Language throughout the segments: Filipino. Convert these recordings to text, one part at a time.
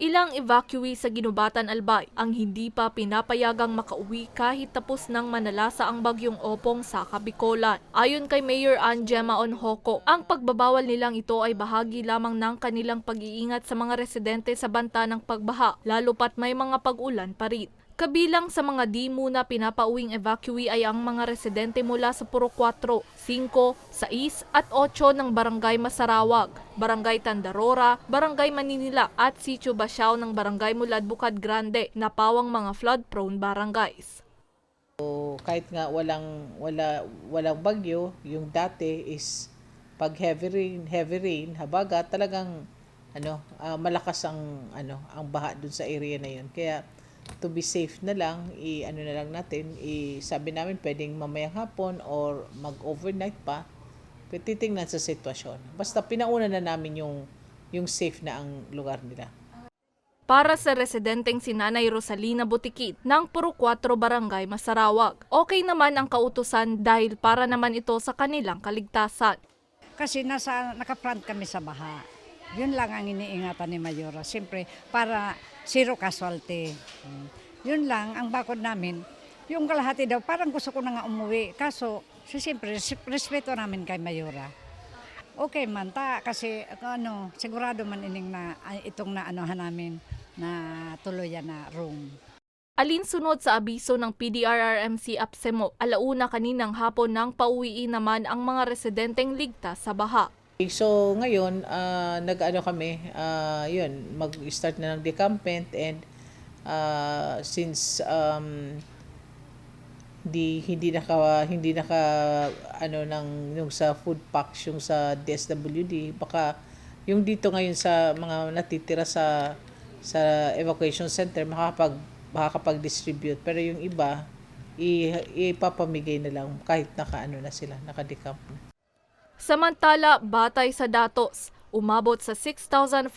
Ilang evacuee sa Ginubatan Albay ang hindi pa pinapayagang makauwi kahit tapos nang manalasa ang bagyong Opong sa Kabikolan. Ayon kay Mayor Anjema Onhoko, ang pagbabawal nilang ito ay bahagi lamang ng kanilang pag-iingat sa mga residente sa banta ng pagbaha, lalo pat may mga pag-ulan pa rin. Kabilang sa mga di muna pinapauwing evacuee ay ang mga residente mula sa Puro 4, 5, 6 at 8 ng Barangay Masarawag, Barangay Tandarora, Barangay Maninila at Sitio Basiao ng Barangay Mulad Bukad Grande na pawang mga flood-prone barangays. So, kahit nga walang wala walang bagyo, yung dati is pag heavy rain, heavy rain, habaga talagang ano, ah, malakas ang ano, ang baha dun sa area na yun. Kaya to be safe na lang, i ano na lang natin, i sabi namin pwedeng mamayang hapon or mag-overnight pa. Pero titingnan sa sitwasyon. Basta pinauna na namin yung yung safe na ang lugar nila. Para sa residenteng si Nanay Rosalina Butikit ng Puro 4 Barangay Masarawag, okay naman ang kautusan dahil para naman ito sa kanilang kaligtasan. Kasi nasa, naka-front kami sa baha. Yun lang ang iniingatan ni Mayora. Siyempre, para zero casualty. Mm. Yun lang, ang bakod namin, yung kalahati daw, parang gusto ko na nga umuwi. Kaso, si siyempre, res- respeto namin kay Mayora. Okay man ta, kasi ano, sigurado man ining na, itong na anohan namin na tuluyan na room. Alinsunod sa abiso ng PDRRMC Apsemo, alauna kaninang hapon nang pauwiin naman ang mga residenteng ligtas sa baha. So ngayon, ah, nag-ano kami, ah, yun, mag-start na ng decampment and ah, since um, di hindi naka hindi naka ano ng yung sa food packs yung sa DSWD baka yung dito ngayon sa mga natitira sa sa evacuation center makakapag makakapag-distribute pero yung iba ipapamigay na lang kahit naka ano na sila naka-decamp na. Samantala, batay sa datos, umabot sa 6,577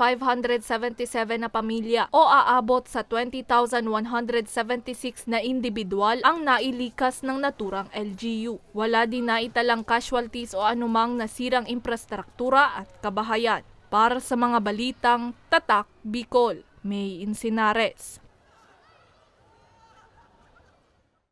na pamilya o aabot sa 20,176 na individual ang nailikas ng naturang LGU. Wala din naitalang casualties o anumang nasirang infrastruktura at kabahayan. Para sa mga balitang Tatak Bicol, May Insinares.